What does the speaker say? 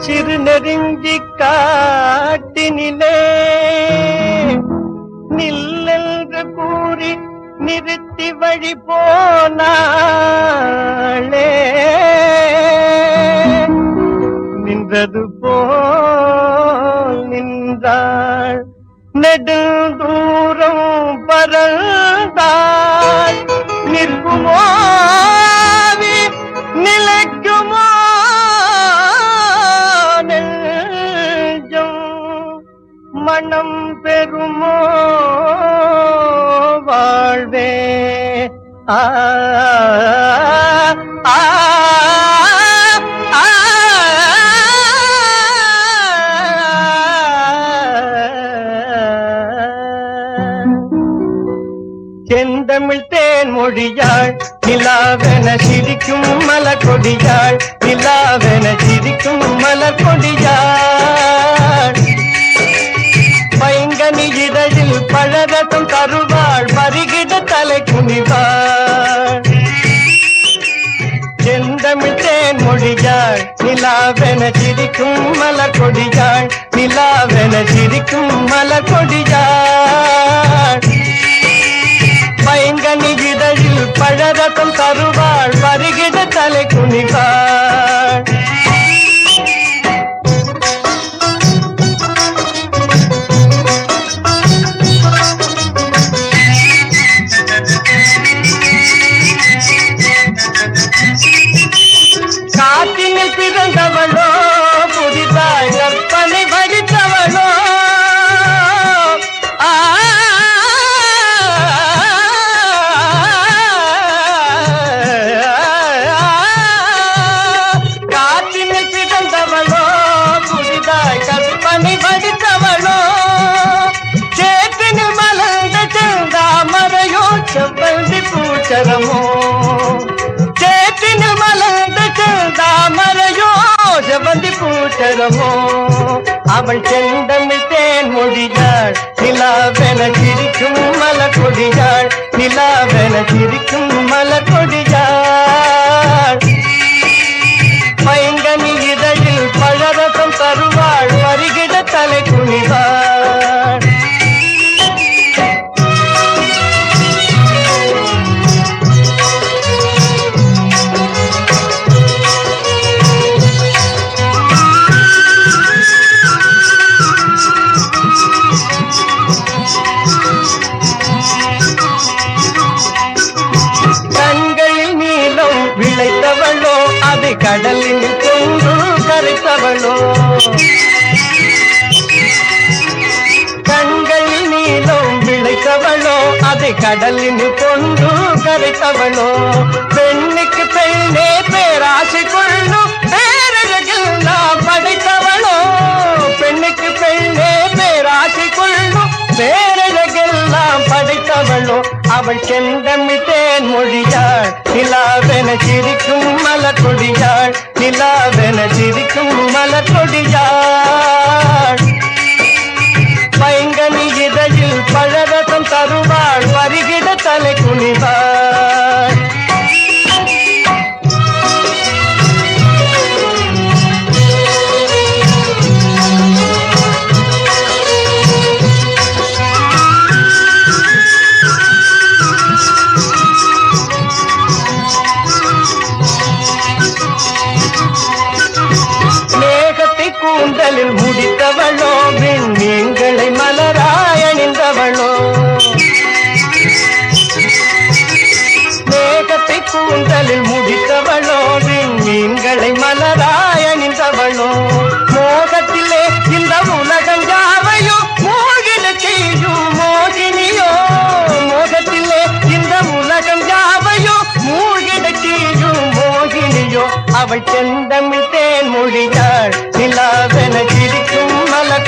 சிறு நெருங்கி காட்டினிலே. நில்லென்று கூறி நிறுத்தி வழி போனாளே மனம் பெறுமோ வாழ்வே ஆ செந்தமிழ் தேன் மொழியாள் நிலாவென சிரிக்கும் மலர் கொடியாள் நிலாவென சிரிக்கும் மலர் கொடி தலை செந்தமிழ் தேன் மொழியாள் நிலாவென சிரிக்கும் மலர் கொடியாள் நிலாவென சிரிக்கும் மலர் கொடியாள். பயங்கனி இதழில் பழரசம் தருவாள் வருகிட தலை குனிவாள். செவ்வந்தி அவள் செந்தமிழ் தேன் மொழியாள் நிலாவென சிரிக்கும் மலர் கொடியாள் நிலாவென சிரிக்கும் மலர் கொடியாள் அது கடலில் கொண்டு கரைத்தவளோ பெண்ணுக்கு பெண்ணே பேராசை கொள்ளும் பேரழகில் நாம் படைத்தவளோ பெண்ணுக்கு பெண்ணே பேராசை கொள்ளும் பேரழகெல்லாம் படைத்தவளோ அவள் செந்தமிட்டேன் மொழியாள் நிலாவென சிரிக்கும் மலர் கொடியாள் நிலாவென சிரிக்கும் மலர் கொடியாள். கூந்தலில் முடித்தவளோ விண்மீன்களை மலராய் அணிந்தவளோ. மேகத்தை கூந்தலில் முடித்தவளோ விண்மீன்களை மலராய் அணிந்தவளோ. மோகத்திலே இந்த உலகம் யாவையும் மோகின செய்யும் மோகினியோ. மோகத்திலே இந்த உலகம் யாவையும் மூழ்கிட செய்யும் மோகினியோ. அவள் செந்தமிழ் தேன் மொழியாள் நிலாவென சிரிக்கும் மலர்